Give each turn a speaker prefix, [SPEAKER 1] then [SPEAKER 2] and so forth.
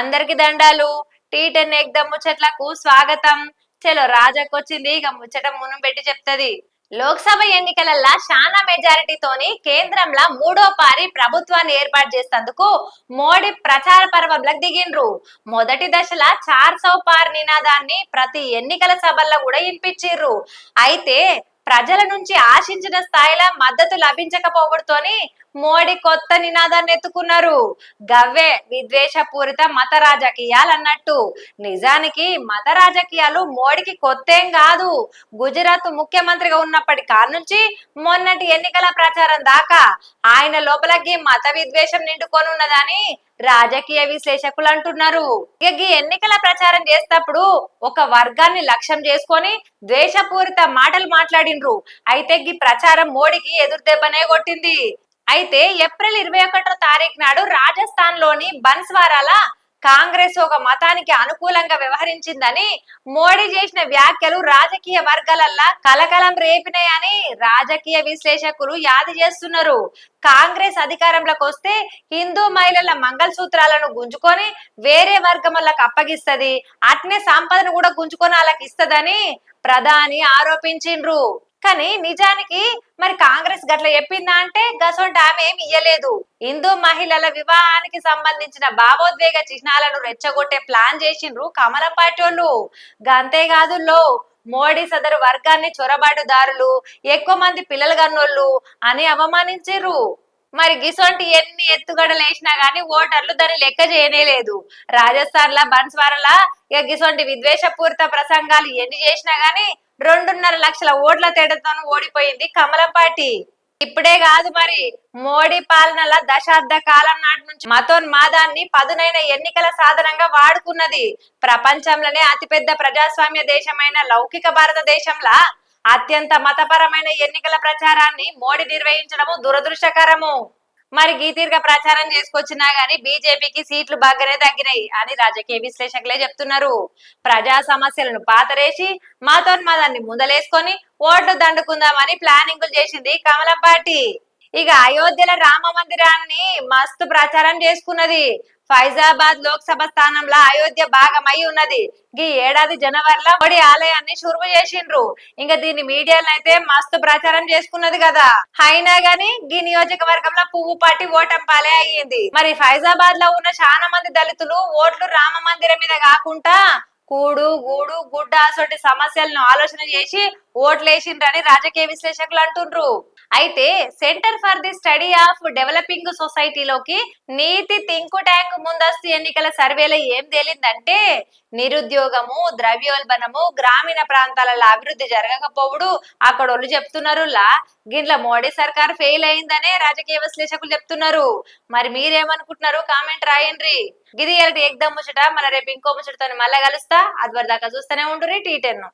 [SPEAKER 1] అందరికి దండాలు tea ten ఎగ్దమ్ ముచ్చట్లకు స్వాగతం చలో వచ్చింది ఇక ముచ్చట మును పెట్టి చెప్తది లోక్సభ ఎన్నికలల్లా శానా మెజారిటీతోని కేంద్రంలో మూడో పారి ప్రభుత్వాన్ని ఏర్పాటు చేసేందుకు మోడీ ప్రచార పర్వంలో దిగిండ్రు మొదటి దశల చార్ సౌ పార్ నినాదాన్ని ప్రతి ఎన్నికల సభల్లో కూడా వినిపించిర్రు అయితే ప్రజల నుంచి ఆశించిన స్థాయిలో మద్దతు లభించకపోవడంతో మోడీ కొత్త నినాదాన్ని ఎత్తుకున్నారు గవ్వే పూరిత మత రాజకీయాలు అన్నట్టు నిజానికి మత రాజకీయాలు మోడీకి కొత్తేం కాదు గుజరాత్ ముఖ్యమంత్రిగా ఉన్నప్పటి నుంచి మొన్నటి ఎన్నికల ప్రచారం దాకా ఆయన లోపలకి మత విద్వేషం నిండుకొని ఉన్నదని రాజకీయ విశ్లేషకులు అంటున్నారు ఈ ఎన్నికల ప్రచారం చేసేటప్పుడు ఒక వర్గాన్ని లక్ష్యం చేసుకొని ద్వేషపూరిత మాటలు మాట్లాడిండ్రు అయితే ఈ ప్రచారం మోడీకి ఎదురు దెబ్బనే కొట్టింది అయితే ఏప్రిల్ ఇరవై ఒకటో తారీఖు నాడు రాజస్థాన్ లోని బన్స్వారాల కాంగ్రెస్ ఒక మతానికి అనుకూలంగా వ్యవహరించిందని మోడీ చేసిన వ్యాఖ్యలు రాజకీయ వర్గాలల్లా కలకలం రేపినాయని రాజకీయ విశ్లేషకులు యాది చేస్తున్నారు కాంగ్రెస్ అధికారంలోకి వస్తే హిందూ మహిళల మంగళసూత్రాలను గుంజుకొని వేరే వర్గం వాళ్ళకి అప్పగిస్తుంది అట్నే సంపదను కూడా గుంజుకొని వాళ్ళకి ఇస్తుందని ప్రధాని ఆరోపించిండ్రు కానీ నిజానికి మరి కాంగ్రెస్ గట్ల చెప్పిందా అంటే గసొంటి ఆమె ఏమి ఇయ్యలేదు హిందూ మహిళల వివాహానికి సంబంధించిన భావోద్వేగ చిహ్నాలను రెచ్చగొట్టే ప్లాన్ చేసిండ్రు కమల పార్టీ వాళ్ళు లో మోడీ సదరు వర్గాన్ని చొరబాటుదారులు ఎక్కువ మంది పిల్లలు గన్నోళ్ళు అని అవమానించారు మరి గిసొంటి ఎన్ని ఎత్తుగడలు వేసినా గానీ ఓటర్లు దాన్ని లెక్క చేయనేలేదు రాజస్థాన్ లా బన్స్వారలా ఇక గిసొంటి విద్వేషపూరిత ప్రసంగాలు ఎన్ని చేసినా గానీ రెండున్నర లక్షల ఓట్ల తేడాతో ఓడిపోయింది కమలం పార్టీ ఇప్పుడే కాదు మరి మోడీ పాలనల దశాబ్ద కాలం నాటి నుంచి మతోన్మాదాన్ని పదునైన ఎన్నికల సాధనంగా వాడుకున్నది ప్రపంచంలోనే అతిపెద్ద ప్రజాస్వామ్య దేశమైన లౌకిక భారతదేశంలా అత్యంత మతపరమైన ఎన్నికల ప్రచారాన్ని మోడీ నిర్వహించడము దురదృష్టకరము మరి గీతీర్ఘ ప్రచారం చేసుకొచ్చినా గానీ బీజేపీకి సీట్లు బాగానే తగ్గినాయి అని రాజకీయ విశ్లేషకులే చెప్తున్నారు ప్రజా సమస్యలను పాతరేసి మాతోన్మాదాన్ని ముందలేసుకొని ఓట్లు దండుకుందామని ప్లానింగ్లు చేసింది కమలం పార్టీ ఇక అయోధ్యలో రామ మందిరాన్ని మస్తు ప్రచారం చేసుకున్నది ఫైజాబాద్ లోక్సభ స్థానంలో అయోధ్య భాగమై ఉన్నది ఈ ఏడాది జనవరిలో మోడీ ఆలయాన్ని షురువు చేసిండ్రు ఇంకా దీని మీడియాలో అయితే మస్తు ప్రచారం చేసుకున్నది కదా అయినా గాని ఈ నియోజకవర్గంలో పువ్వు పాటి ఓటంపాలే అయ్యింది మరి ఫైజాబాద్ లో ఉన్న చాలా మంది దళితులు ఓట్లు రామ మందిరం మీద కాకుండా కూడు గూడు గుడ్డ అసలు సమస్యలను ఆలోచన చేసి అని రాజకీయ విశ్లేషకులు అంటుండ్రు అయితే centre for the study of developing సొసైటీలోకి నీతి తింకు ట్యాంక్ ముందస్తు ఎన్నికల సర్వేలో ఏం తేలిందంటే నిరుద్యోగము ద్రవ్యోల్బణము గ్రామీణ ప్రాంతాలలో అభివృద్ధి జరగకపోవుడు అక్కడ వాళ్ళు చెప్తున్నారు లా మోడీ సర్కార్ ఫెయిల్ అయిందనే రాజకీయ విశ్లేషకులు చెప్తున్నారు మరి మీరేమనుకుంటున్నారు కామెంట్ రాయండి గిది ఎగ్దమ్ ముచ్చట మన రేపు ఇంకో ముచ్చటతో మళ్ళీ కలుస్తా అది దాకా చూస్తూనే ఉండరు టీ టెన్